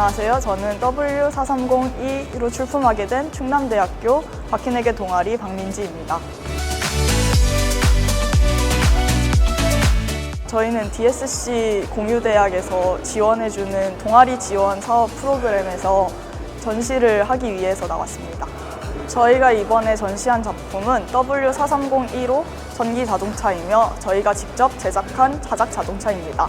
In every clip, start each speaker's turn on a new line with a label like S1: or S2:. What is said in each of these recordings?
S1: 안녕하세요. 저는 W4302로 출품하게 된 충남대학교 박희내계 동아리 박민지입니다. 저희는 DSC 공유대학에서 지원해주는 동아리 지원 사업 프로그램에서 전시를 하기 위해서 나왔습니다. 저희가 이번에 전시한 작품은 W4302로 전기 자동차이며 저희가 직접 제작한 자작 자동차입니다.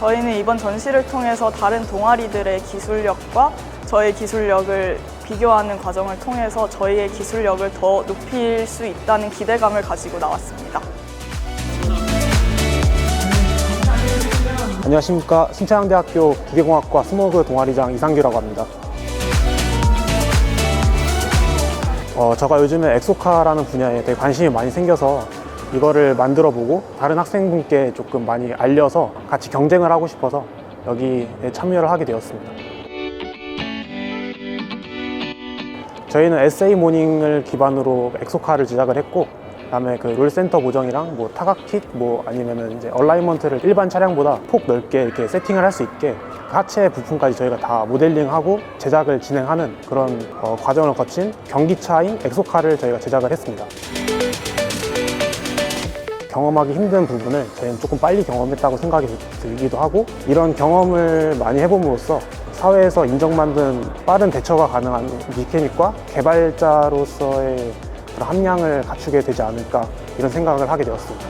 S1: 저희는 이번 전시를 통해서 다른 동아리들의 기술력과 저의 기술력을 비교하는 과정을 통해서 저희의 기술력을 더 높일 수 있다는 기대감을 가지고 나왔습니다.
S2: 안녕하십니까 신차양대학교 기계공학과 스모그 동아리장 이상규라고 합니다. 어, 제가 요즘에 엑소카라는 분야에 되게 관심이 많이 생겨서 이거를 만들어 보고 다른 학생분께 조금 많이 알려서 같이 경쟁을 하고 싶어서 여기에 참여를 하게 되었습니다. 저희는 SA 모닝을 기반으로 엑소카를 제작을 했고 그다음에 그 롤센터 보정이랑 뭐 타각킷 뭐 아니면은 이제 얼라이먼트를 일반 차량보다 폭 넓게 이렇게 세팅을 할 수 있게 그 하체 부품까지 저희가 다 모델링하고 제작을 진행하는 그런 어, 과정을 거친 경기차인 엑소카를 저희가 제작을 했습니다. 경험하기 힘든 부분을 저희는 조금 빨리 경험했다고 생각이 들기도 하고 이런 경험을 많이 해봄으로써 사회에서 인정받는 빠른 대처가 가능한 미케닉과 개발자로서의 그런 함량을 갖추게 되지 않을까 이런 생각을 하게 되었습니다.